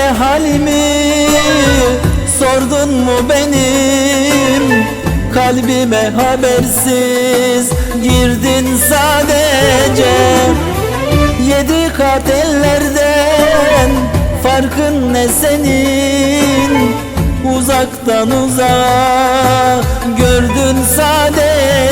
halimi Sordun mu benim? Kalbime habersiz Girdin sadece. Yedi kat ellerden Farkın ne senin? Uzaktan uzağa Gördün sadece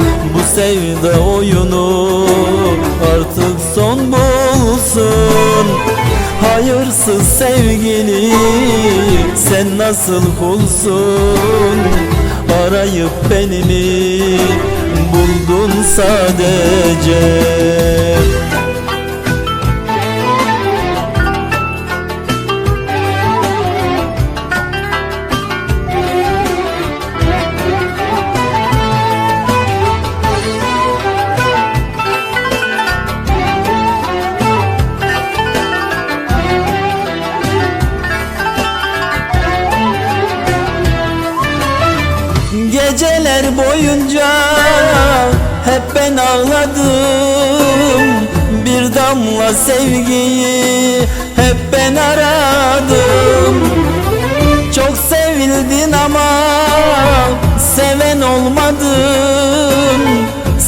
sevda oyunu. Artık son bulsun. Hayırsız sevgili Sen nasıl kulsun Arayıp beni mi Buldun sadece Boyunca hep ben ağladım. Bir damla sevgiyi hep ben aradım. Çok sevildin ama seven olmadın.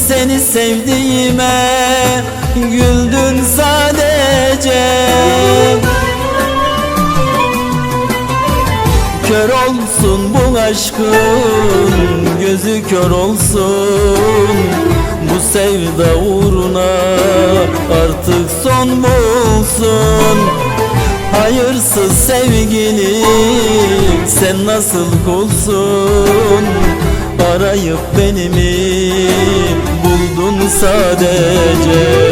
Seni sevdiğime güldün sadece Kör olsun bu aşkın Gözü kör olsun Bu sevda uğruna Artık son bulsun. Hayırsız sevgili Sen nasıl kulsun? Arayıp beni mi Buldun sadece